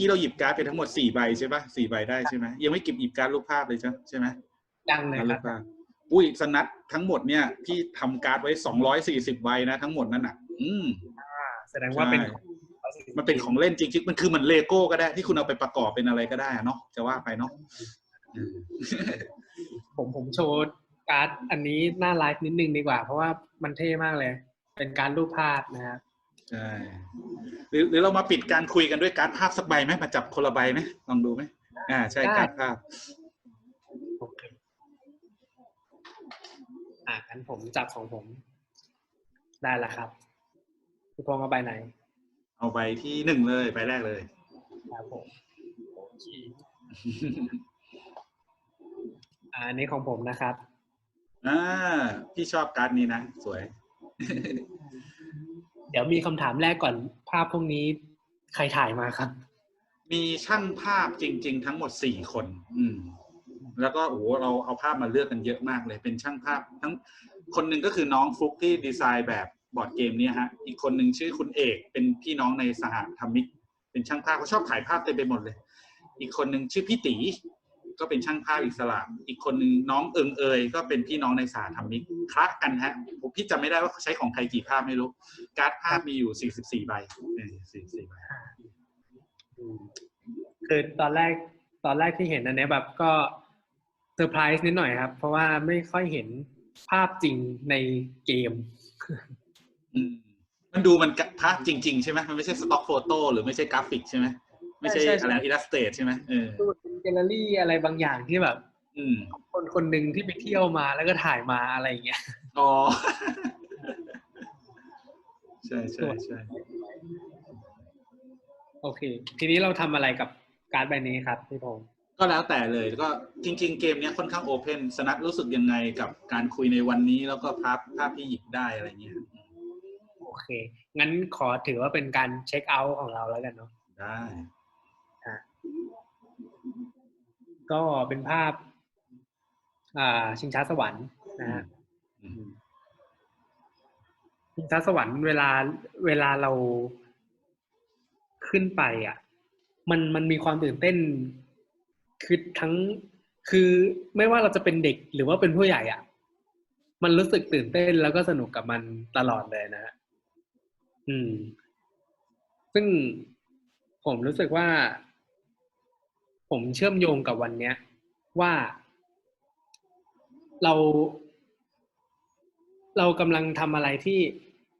กี้เราหยิบการ์ดไปทั้งหมดสี่ใบใช่ปะสี่ใบได้ใช่ไหมยังไม่เก็บหยิบการ์ดรูปภาพเลยใช่ใช่ไหมยังเลยการ์ดครูรับปภาพอุ้ยสนัดทั้งหมดเนี่ยพี่ทำการ์ดไว้สองร้อยสี่สิบใบนะทั้งหมดนั่นอะ อืม แสดงว่าเป็นใช่ มันเป็นของเล่นจริงๆมันคือเหมือนเลโก้ก็ได้ที่คุณเอาไปประกอบเป็นอะไรก็ได้อะเนาะจะว่าไปเนาะอืม ผมผมโชว์การ์ดอันนี้หน้าไลฟ์นิดนึงดีกว่า เพราะว่ามันเท่มากเลย เป็นการรูปภาพนะครับ ใช่หรือหรือเรามาปิดการคุยกันด้วยการ์ดภาพสักใบไหมมาจับคนละใบไหมลองดูไหมอ่า ใช่ได้การ์ดภาพโอเคอะงั้นผมจับของผม ได้แล้วครับคุณพงษ์เอาใบไหน เอาใบที่หนึ่งเลยใบแรกเลยครับผมโอเคอ่าอันนี้ของผมนะครับ อ่า พี่ชอบการ์ดนี้นะ สวย เดี๋ยวมีคำถามแรกก่อนภาพพวกนี้ใครถ่ายมาครับ มีช่างภาพจริง ๆ ทั้งหมดสี่คน อืม แล้วก็โอ้โหเราเอาภาพมาเลือกกันเยอะมากเลย เป็นช่างภาพทั้งคนหนึ่งก็คือน้องฟลุกที่ดีไซน์แบบบอร์ดเกมเนี้ฮะ อีกคนหนึ่งชื่อคุณเอก เป็นพี่น้องในสหธรรมิก เป็นช่างภาพเขาชอบถ่ายภาพเต็มไปหมดเลย อีกคนหนึ่งชื่อพี่ตีก็เป็นช่างภาพอิสระ อีกคนหนึ่งน้องเอิงเอย ก็เป็นพี่น้องในสหธรรมิกคละกันฮะ ผมพี่จำไม่ได้ว่าเขาใช้ของใครกี่ภาพไม่รู้ การ์ดภาพมีอยู่ 44 ใบสี่สี่ใบอืมคือตอนแรกตอนแรกที่เห็นอันเนี้ยแบบก็เซอร์ไพรส์นิดหน่อยครับ เพราะว่าไม่ค่อยเห็นภาพจริงในเกมอืมมันดูมันกะภาพจริง ๆ ใช่ไหมมันไม่ใช่สต็อกโฟโต้หรือไม่ใช่กราฟิกใช่ไหมไม่ใช่ใช่ใช่อะไรอิลลัสเตใช่ไหมเออดูเป็นแกลเลอรี่อะไรบางอย่างที่แบบอืมคนคนหนึ่งที่ไปเที่ยวมาแล้วก็ถ่ายมาอะไรอย่างเงี้ย อ๋อ ใช่ใช่ใช่โอเค ทีนี้เราทำอะไรกับการ์ดใบนี้ครับพี่พงศ์ก็แล้วแต่เลยก็จริง ๆ เกมเนี้ยค่อนข้างโอเพนสนัทรู้สึกยังไงกับการคุยในวันนี้แล้วก็ภาพภาพที่หยิบได้อะไรเงี้ยโอเค งั้นขอถือว่าเป็นการเช็คเอาท์ของเราแล้วกันเนาะได้ก็เป็นภาพ อ่าชิงช้าสวรรค์นะฮะอืม ชิงช้าสวรรค์เวลาเวลาเราขึ้นไป อะ มันมันมีความตื่นเต้น คือทั้งคือไม่ว่าเราจะเป็นเด็กหรือว่าเป็นผู้ใหญ่อะ มันรู้สึกตื่นเต้นแล้วก็สนุกกับมันตลอดเลยนะฮะอืม ซึ่งผมรู้สึกว่า ผมเชื่อมโยงกับวันเนี้ย ว่าเรา เรากำลังทำอะไรที่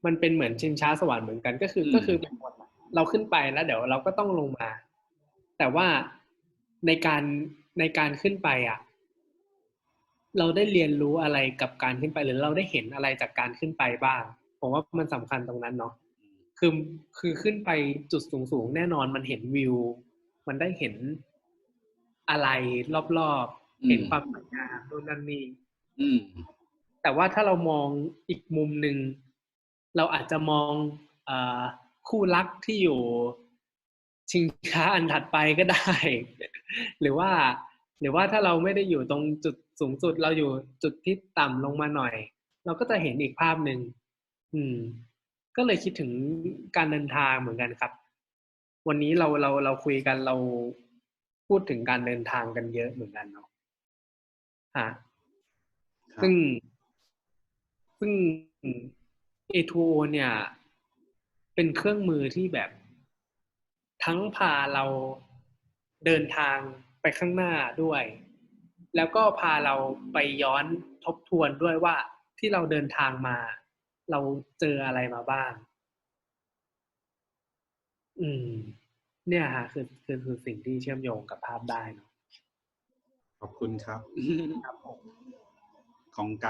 มันเป็นเหมือนชิงช้าสวรรค์เหมือนกันก็คืออืมก็คือเป็นบทอะเราขึ้นไปแล้ว เดี๋ยวเราก็ต้องลงมา แต่ว่าในการในการขึ้นไปอะ เราได้เรียนรู้อะไรกับการขึ้นไปหรือเราได้เห็นอะไรจากการขึ้นไปบ้าง ผมว่ามันสำคัญตรงนั้นเนาะคือคือขึ้นไปจุดสูงสูงๆแน่นอนมันเห็นวิว มันได้เห็นอะไรรอบๆ เห็นความสวยงามโน่นนั่นนี่อืม แต่ว่าถ้าเรามองอีกมุมหนึ่ง เราอาจจะมองเออคู่รักที่อยู่ชิงช้าอันถัดไปก็ได้ หรือว่า หรือว่าถ้าเราไม่ได้อยู่ตรงจุดสูงสุดเราอยู่จุดที่ต่ำลงมาหน่อย เราก็จะเห็นอีกภาพหนึ่งอืม ก็เลยคิดถึงการเดินทางเหมือนกันครับ วันนี้เราเราเราคุยกันเราพูดถึงการเดินทางกันเยอะเหมือนกันเนาะฮะครับซึ่ง ซึ่ง A2O เนี่ย เป็นเครื่องมือที่แบบทั้งพาเราเดินทางไปข้างหน้าด้วย แล้วก็พาเราไปย้อนทบทวนด้วยว่าที่เราเดินทางมา เราเจออะไรมาบ้าง อืม เนี่ยฮะคือคือคือสิ่งที่เชื่อมโยงกับภาพได้เนอะขอบคุณครับ ครับผมของการ